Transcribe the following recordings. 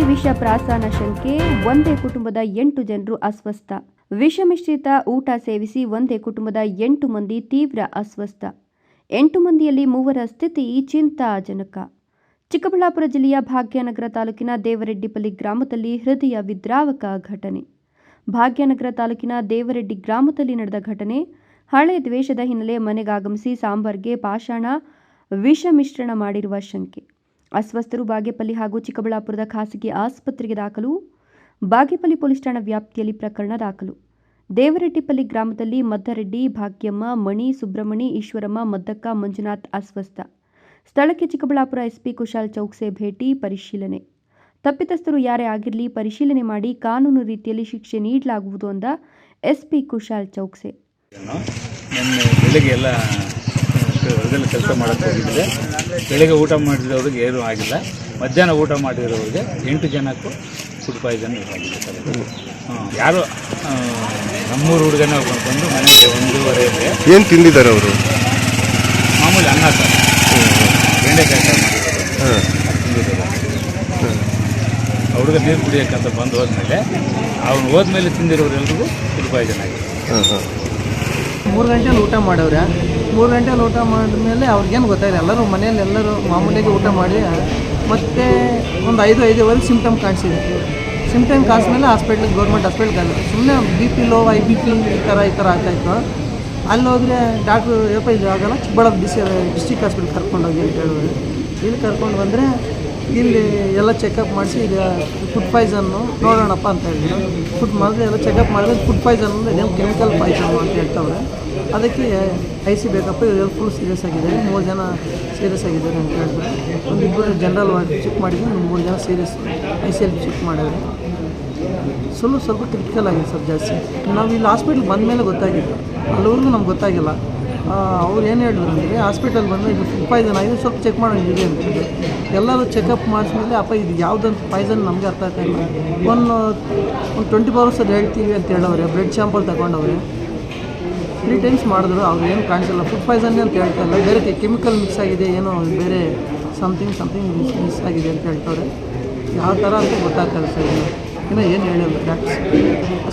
ವಿಷ ಪ್ರಾಸಾನ ಶಂಕೆ, ಒಂದೇ ಕುಟುಂಬದ ಎಂಟು ಜನರು ಅಸ್ವಸ್ಥ. ವಿಷಮಿಶ್ರಿತ ಊಟ ಸೇವಿಸಿ ಒಂದೇ ಕುಟುಂಬದ ಎಂಟು ಮಂದಿ ತೀವ್ರ ಅಸ್ವಸ್ಥ. ಎಂಟು ಮಂದಿಯಲ್ಲಿ ಮೂವರ ಸ್ಥಿತಿ ಚಿಂತಾಜನಕ. ಚಿಕ್ಕಬಳ್ಳಾಪುರ ಜಿಲ್ಲೆಯ ಭಾಗ್ಯನಗರ ತಾಲೂಕಿನ ದೇವರೆಡ್ಡಿಪಲ್ಲಿ ಗ್ರಾಮದಲ್ಲಿ ಹೃದಯ ವಿದ್ರಾವಕ ಘಟನೆ. ಭಾಗ್ಯನಗರ ತಾಲೂಕಿನ ದೇವರೆಡ್ಡಿ ಗ್ರಾಮದಲ್ಲಿ ನಡೆದ ಘಟನೆ. ಹಳೆ ದ್ವೇಷದ ಹಿನ್ನೆಲೆ ಮನೆಗಾಗಮಿಸಿ ಸಾಂಬಾರ್ಗೆ ಪಾಷಾಣ, ವಿಷ ಮಿಶ್ರಣ ಮಾಡಿರುವ ಶಂಕೆ. ಅಸ್ವಸ್ಥರು ಬಾಗೇಪಲ್ಲಿ ಹಾಗೂ ಚಿಕ್ಕಬಳ್ಳಾಪುರದ ಖಾಸಗಿ ಆಸ್ಪತ್ರೆಗೆ ದಾಖಲು. ಬಾಗೇಪಲ್ಲಿ ಪೊಲೀಸ್ ಠಾಣಾ ವ್ಯಾಪ್ತಿಯಲ್ಲಿ ಪ್ರಕರಣ ದಾಖಲು. ದೇವರೆಡ್ಡಿಪಲ್ಲಿ ಗ್ರಾಮದಲ್ಲಿ ಮದ್ದರೆಡ್ಡಿ, ಭಾಗ್ಯಮ್ಮ, ಮಣಿ ಸುಬ್ರಮಣಿ ಈಶ್ವರಮ್ಮ, ಮದ್ದಕ್ಕ, ಮಂಜುನಾಥ್ ಅಸ್ವಸ್ಥ. ಸ್ಥಳಕ್ಕೆ ಚಿಕ್ಕಬಳ್ಳಾಪುರ ಎಸ್ಪಿ ಕುಶಾಲ್ ಚೌಕ್ಸೆ ಭೇಟಿ, ಪರಿಶೀಲನೆ. ತಪ್ಪಿತಸ್ಥರು ಯಾರೇ ಆಗಿರಲಿ ಪರಿಶೀಲನೆ ಮಾಡಿ ಕಾನೂನು ರೀತಿಯಲ್ಲಿ ಶಿಕ್ಷೆ ನೀಡಲಾಗುವುದು ಅಂದ ಎಸ್ಪಿ ಕುಶಾಲ್ ಚೌಕ್ಸೆ ಕೆಲಸ ಮಾಡೋಕ್ಕೆ ಹೋಗಿದ್ದೆ. ಬೆಳಿಗ್ಗೆ ಊಟ ಮಾಡಿದವ್ರಿಗೆ ಏನೂ ಆಗಿಲ್ಲ. ಮಧ್ಯಾಹ್ನ ಊಟ ಮಾಡಿರೋರಿಗೆ ಎಂಟು ಜನಕ್ಕೂ ಫುಡ್ ಪಾಯ್ಸನ್ ಆಗಿದೆ ಸರ್. ಹಾಂ ಯಾರು ನಮ್ಮೂರು ಹುಡುಗನ ಬಂದು ಮನೆಗೆ ಒಂದೂವರೆಗೆ ಏನು ತಿಂದಿದ್ದಾರೆ ಅವರು? ಮಾಮೂಲಿ ಅನ್ನ ಸರ್. ಬೆಂಡೆಕಾಯಿ ಸರ್ ಮಾಡಿರೋದು ಹುಡುಗ ನೀರು ಕುಡಿಯೋಕ್ಕಂತ ಬಂದು ಹೋದ್ಮೇಲೆ ಅವ್ನು ಹೋದ್ಮೇಲೆ ತಿಂದಿರೋರೆಲ್ರಿಗೂ ಫುಡ್ ಪಾಯ್ಸನ್ ಆಗಿದೆ. ಮೂರು ಗಂಟೆಲಿ ಊಟ ಮಾಡವ್ರೆ? ಮೂರು ಗಂಟೆಲಿ ಊಟ ಮಾಡಿದ್ಮೇಲೆ ಅವ್ರಿಗೇನು ಗೊತ್ತಾಯಿಲ್ಲ ಎಲ್ಲರೂ ಮನೆಯಲ್ಲಿ ಎಲ್ಲರೂ ಮಾಮೂಲಿಯಾಗಿ ಊಟ ಮಾಡಿ, ಮತ್ತೆ ಒಂದು ಐದು, ಐದುವರೆಗೆ ಸಿಮ್ಟಮ್ ಕಾಣಿಸಿದೆ. ಸಿಮ್ಟಮ್ ಕಾಣಿಸ್ಮೇಲೆ ಹಾಸ್ಪಿಟ್ಲಿಗೆ ಗೌರ್ಮೆಂಟ್ ಹಾಸ್ಪಿಟ್ಲ್ಗೆ ಅಲ್ಲ ಸುಮ್ಮನೆ B P low I B P ಈ ಥರ ಈ ಥರ ಆಗ್ತಾಯಿತ್ತು ಅಲ್ಲಿ ಹೋದರೆ ಡಾಕ್ಟ್ರು ಏನಪ್ಪ ಇದು ಆಗಲ್ಲ ಚಿಕ್ಕಬಳ್ಳಾಪುರ ಡಿಸ್ಟಿಕ್ ಹಾಸ್ಪಿಟ್ಲ್ ಕರ್ಕೊಂಡೋಗಿ ಅಂತ ಹೇಳಿದ್ರು. ಇಲ್ಲಿ ಕರ್ಕೊಂಡು ಬಂದರೆ ಇಲ್ಲಿ ಎಲ್ಲ ಚೆಕಪ್ ಮಾಡಿಸಿ ಈಗ ಫುಡ್ ಪಾಯ್ಸನ್ನು ನೋಡೋಣಪ್ಪ ಅಂತ ಹೇಳಿದ್ರು. ಫುಡ್ ಮಾಡಿದ್ರೆ ಎಲ್ಲ ಚೆಕಪ್ ಮಾಡಿದ್ರೆ ಫುಡ್ ಪಾಯ್ಸನ್ ಅಂದರೆ ಇದೇನು ಕೆಮಿಕಲ್ ಪಾಯ್ಸನ್ನು ಅಂತ ಹೇಳ್ತಾವ್ರೆ. ಅದಕ್ಕೆ ಐ ಸಿ ಬೇಕಪ್ಪ ಇದೆಲ್ಲ ಫುಲ್ ಸೀರಿಯಸ್ ಆಗಿದ್ದಾರೆ ಮೂರು ಜನ ಸೀರಿಯಸ್ ಆಗಿದ್ದಾರೆ ಅಂತ ಹೇಳಿದ್ರು ಒಂದಿಬ್ಬರು ಜನರಲ್ ವಾರ್ಡ್ ಚೆಕ್ ಮಾಡಿದ್ವಿ ಒಂದು ಮೂರು ಜನ serious I C L check ಮಾಡಿದ್ರು. ಸ್ವಲ್ಪ ಸ್ವಲ್ಪ ಕ್ರಿಟಿಕಲ್ ಆಗಿದೆ ಸರ್ ಜಾಸ್ತಿ. ನಾವು ಇಲ್ಲಿ ಹಾಸ್ಪಿಟ್ಲ್ ಬಂದ ಮೇಲೆ ಗೊತ್ತಾಗಿತ್ತು ಅಲ್ಲಿವರೆಗೂ ನಮ್ಗೆ ಗೊತ್ತಾಗಿಲ್ಲ. ಅವ್ರು ಏನು ಹೇಳಿದ್ರು ಅಂದರೆ ಹಾಸ್ಪಿಟಲ್ ಬಂದು ಇದು ಪಾಯ್ಸನ್ ಆಗಿದೆ ಸ್ವಲ್ಪ ಚೆಕ್ ಮಾಡೋಣ ಇದೆ ಅಂತ ಹೇಳಿದ್ರು. ಎಲ್ಲರೂ ಚೆಕಪ್ ಮಾಡಿದ್ಮೇಲೆ ಅಪ್ಪ, ಇದು ಯಾವುದಂತ ಪಾಯ್ಸನ್ ನಮಗೆ ಅರ್ಥ ಆಗ್ತಾ ಇಲ್ಲ. ಒಂದು ಒಂದು ಟ್ವೆಂಟಿ ಫೋರ್ ಅವರ್ಸ್ ಹೇಳ್ತೀವಿ ಅಂತ ಹೇಳೋವ್ರೆ ಬ್ಲಡ್ ಶ್ಯಾಂಪಲ್ ತಗೊಂಡವ್ರೆ. ತ್ರೀ ಟೈಮ್ಸ್ ಮಾಡಿದ್ರು, ಅವ್ರು ಏನು ಕಾಣಿಸಿಲ್ಲ. ಫುಡ್ ಪಾಯ್ಸನ್ ಅಂತ ಹೇಳ್ತಾ ಇಲ್ಲ. ಬೇರೆ ಕೆಮಿಕಲ್ ಮಿಕ್ಸ್ ಆಗಿದೆ, ಏನೋ ಬೇರೆ ಸಮಥಿಂಗ್ ಸಮಥಿಂಗ್ ಮಿಸ್ ಆಗಿದೆ ಅಂತ ಹೇಳ್ತವ್ರೆ. ಯಾವ ಥರ ಅಂತ ಗೊತ್ತಾಗ್ತದೆ ಸರ್ ಇನ್ನು ಏನು ಹೇಳಬೇಕಾ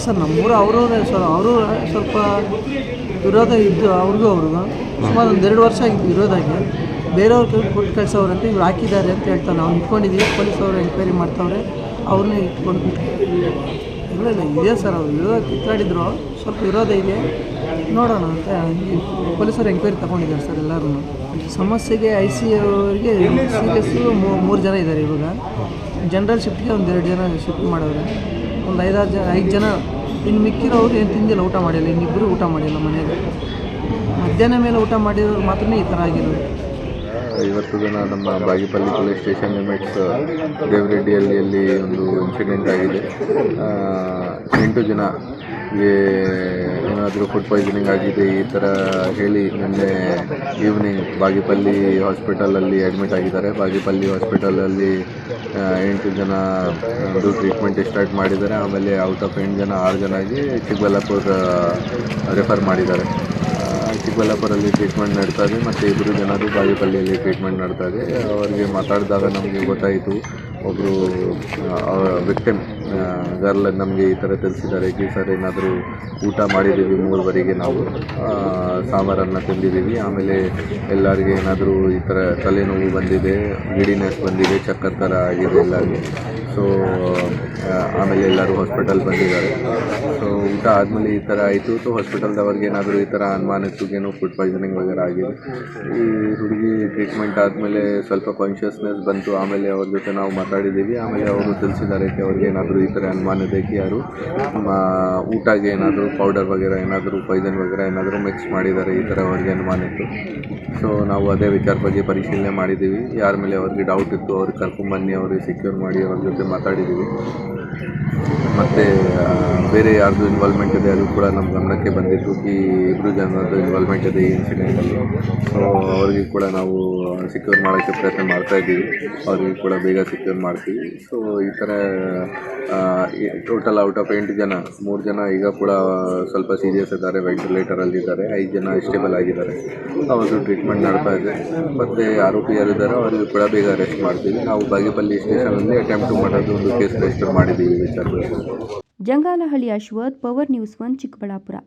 ಸರ್, ನಮ್ಮೂರು ಅವರು ಸರ್ ಅವರು ಸ್ವಲ್ಪ ವಿರೋಧ ಇದ್ದು ಅವ್ರಿಗೂ ಅವ್ರಿಗೂ, ಸುಮಾರು ಒಂದು ಎರಡು ವರ್ಷ ಆಗಿ. ಬೇರೆಯವ್ರ ಕೊಟ್ಟು ಅಂತ ಇವ್ರು ಹಾಕಿದ್ದಾರೆ ಅಂತ ಹೇಳ್ತಾರೆ ನಾವು ನಿಂತ್ಕೊಂಡಿದ್ದೀವಿ ಪೊಲೀಸ್ ಅವರು ಎಂಕ್ವೈರಿ ಮಾಡ್ತವ್ರೆ ಅವ್ರನ್ನೇ ಇಟ್ಕೊಂಡು ಇಲ್ಲ ಇಲ್ಲ, ಇದೆ ಸರ್, ಅವ್ರು ವಿರೋಧ ಕಿತ್ತಾಡಿದ್ರು, ಸ್ವಲ್ಪ ವಿರೋಧ ಇದೆ. ನೋಡೋಣ ಅಂತ ಪೊಲೀಸರು ಎಂಕ್ವೈರಿ ತಗೊಂಡಿದ್ದಾರೆ ಸರ್ ಎಲ್ಲರೂ ಸಮಸ್ಯೆಗೆ ಐ ಸಿ ಅವರಿಗೆ ಸೀರಿಯಸ್ಸು ಮೂರು ಜನ ಇದ್ದಾರೆ ಇವಾಗ. ಜನರಲ್ ಶಿಫ್ಟ್ಗೆ ಒಂದು ಎರಡು ಜನ ಶಿಫ್ಟ್ ಮಾಡೋರು. ಒಂದು ಐದಾರು ಜನ, ಐದು ಜನ. ಇನ್ನು ಮಿಕ್ಕಿರೋರು ಏನು ತಿಂದಿಲ್ಲ, ಊಟ ಮಾಡಿಲ್ಲ. ಇನ್ನಿಬ್ಬರು ಊಟ ಮಾಡಿಲ್ಲ ಮನೆಯಲ್ಲಿ ಮಧ್ಯಾಹ್ನ ಮೇಲೆ ಊಟ ಮಾಡಿರೋರು ಮಾತ್ರ ಈ ಥರ ಆಗಿರೋದು. ಇವತ್ತು ದಿನ ನಮ್ಮ ಬಾಗಿಪಲ್ಲಿ ಪೊಲೀಸ್ ಸ್ಟೇಷನ್ ಲಿಮಿಟ್ಸ್ ದೇವರೆಡ್ಡಿಯಲ್ಲಿಯಲ್ಲಿ ಒಂದು ಇನ್ಸಿಡೆಂಟ್ ಆಗಿದೆ. ಎಂಟು ಜನ ಏನಾದರೂ ಫುಡ್ ಪಾಯ್ಸನಿಂಗ್ ಆಗಿದೆ ಈ ಥರ ಹೇಳಿ ನಿನ್ನೆ ಈವ್ನಿಂಗ್ ಬಾಗಿಪಲ್ಲಿ ಹಾಸ್ಪಿಟಲಲ್ಲಿ ಅಡ್ಮಿಟ್ ಆಗಿದ್ದಾರೆ. ಬಾಗಿಪಲ್ಲಿ ಹಾಸ್ಪಿಟಲಲ್ಲಿ ಎಂಟು ಜನ ಅದು ಟ್ರೀಟ್ಮೆಂಟ್ ಸ್ಟಾರ್ಟ್ ಮಾಡಿದ್ದಾರೆ. ಆಮೇಲೆ ಔಟ್ ಆಫ್ ಎಂಟು ಜನ ಆರು ಜನ ಆಗಿ ಚಿಕ್ಕಬಳ್ಳಾಪುರ ರೆಫರ್ ಮಾಡಿದ್ದಾರೆ. ಚಿಕ್ಕಬಳ್ಳಾಪುರಲ್ಲಿ ಟ್ರೀಟ್ಮೆಂಟ್ ನಡ್ತಾ ಇದೆ. ಮತ್ತು ಇಬ್ಬರು ಜನರು ಬಾಗೇಪಲ್ಲಿಯಲ್ಲಿ ಟ್ರೀಟ್ಮೆಂಟ್ ನಡ್ತಾ ಇದೆ. ಅವರಿಗೆ ಮಾತಾಡಿದಾಗ ನಮಗೆ ಗೊತ್ತಾಯಿತು. ಒಬ್ಬರು ವಿಕ್ಟಿಮ್ ಗರ್ಲ್ ನಮಗೆ ಈ ಥರ ತಿಳಿಸಿದ್ದಾರೆ. ಈ ಸರ್ ಏನಾದರೂ ಊಟ ಮಾಡಿದ್ದೀವಿ ಮೂರುವರೆಗೆ ನಾವು. ಸಾಂಬಾರನ್ನು ತಿಂದಿದ್ದೀವಿ. ಆಮೇಲೆ ಎಲ್ಲರಿಗೆ ಏನಾದರೂ ಈ ಥರ ತಲೆನೋವು ಬಂದಿದೆ ಗಿಡಿನೆಸ್ ಬಂದಿದೆ, ಚಕ್ಕರ್ ಥರ ಆಗಿದೆ ಎಲ್ಲರಿಗೆ. ಸೊ ಆಮೇಲೆ ಎಲ್ಲರೂ ಹಾಸ್ಪಿಟಲ್ ಬಂದಿದ್ದಾರೆ. ಸೊ ಊಟ ಆದಮೇಲೆ ಈ ಥರ ಆಯಿತು. ಸೊ ಹಾಸ್ಪಿಟಲ್ದವ್ರಿಗೆ ಏನಾದರೂ ಈ ಥರ ಅನುಮಾನಿತ್ತು ಏನೋ ಫುಡ್ ಪಾಯ್ಸನಿಂಗ್ ವಗೇರೆ ಆಗಿದೆ ಈ ಹುಡುಗಿ ಟ್ರೀಟ್ಮೆಂಟ್ ಆದಮೇಲೆ ಸ್ವಲ್ಪ ಕಾನ್ಷಿಯಸ್ನೆಸ್ ಬಂತು. ಆಮೇಲೆ ಅವ್ರ ಜೊತೆ ನಾವು ಮಾತಾಡಿದ್ದೀವಿ. ಆಮೇಲೆ ಅವರು ತಿಳಿಸಿದ್ದಾರೆ ಅವ್ರಿಗೆ ಏನಾದರೂ ಈ ಥರ ಅನುಮಾನ ಬೇಕು ಯಾರು. ಊಟಗೆ ಏನಾದರೂ ಪೌಡರ್ ವಗೇರ, ಏನಾದರೂ ಪಾಯ್ಸನ್ ವಗೇರೆ ಏನಾದರೂ ಮಿಕ್ಸ್ ಮಾಡಿದ್ದಾರೆ. ಈ ಥರ ಅವ್ರಿಗೆ ಅನುಮಾನ ಇತ್ತು. ಸೊ ನಾವು ಅದೇ ವಿಚಾರ ಬಗ್ಗೆ ಪರಿಶೀಲನೆ ಮಾಡಿದ್ದೀವಿ. ಯಾರ ಮೇಲೆ ಅವ್ರಿಗೆ ಡೌಟ್ ಇತ್ತು ಅವ್ರಿಗೆ ಕರ್ಕೊಂಡ್ಬನ್ನಿ ಅವ್ರಿಗೆ ಸೆಕ್ಯೂರ್ ಮಾಡಿ, ಅವ್ರ ಜೊತೆ ಮಾತಾಡಿದ್ದೀವಿ. ಮತ್ತು ಬೇರೆ ಯಾರ್ದು ಇನ್ವಾಲ್ವ್ಮೆಂಟ್ ಇದೆ ಅದು ಕೂಡ ನಮ್ಮ ಗಮನಕ್ಕೆ ಬಂದಿತ್ತು ಈ ಇಬ್ಬರು ಜನರದ್ದು ಇನ್ವಾಲ್ವ್ಮೆಂಟ್ ಇದೆ ಈ ಇನ್ಸಿಡೆಂಟಲ್ಲಿ ಸೊ ಅವ್ರಿಗೆ ಕೂಡ ನಾವು ಸಿಕ್ಯೂರ್ ಮಾಡೋಕ್ಕೆ ಪ್ರಯತ್ನ ಮಾಡ್ತಾ ಇದ್ದೀವಿ. ಅವ್ರಿಗೆ ಕೂಡ ಬೇಗ ಸಿಕ್ಯೂರ್ ಮಾಡ್ತೀವಿ. ಸೊ ಈ ಥರ ಟೋಟಲ್ ಔಟ್ ಆಫ್ ಎಂಟು ಜನ, ಮೂರು ಜನ ಈಗ ಕೂಡ ಸ್ವಲ್ಪ ಸೀರಿಯಸ್ ಇದ್ದಾರೆ ವೆಂಟಿಲೇಟರಲ್ಲಿ ಇದ್ದಾರೆ. ಐದು ಜನ ಸ್ಟೇಬಲ್ ಆಗಿದ್ದಾರೆ. ಅವ್ರದ್ದು ಟ್ರೀಟ್ಮೆಂಟ್ ನಡ್ತಾ ಇದೆ. ಮತ್ತು ಆರೋಪಿ ಯಾರಿದ್ದಾರೆ ಅವರಿಗೂ ಕೂಡ ಬೇಗ ಅರೆಸ್ಟ್ ಮಾಡ್ತೀವಿ. ನಾವು ಬಾಗೇಪಲ್ಲಿ ಸ್ಟೇಷನಲ್ಲಿ ಅಟೆಂಪ್ಟ್ ಮಾಡೋದು ಒಂದು ಕೇಸ್ ರಿಜಿಸ್ಟರ್ ಮಾಡಿದ್ದೀವಿ. Jangalahalli Ashwath power news one Chikkaballapura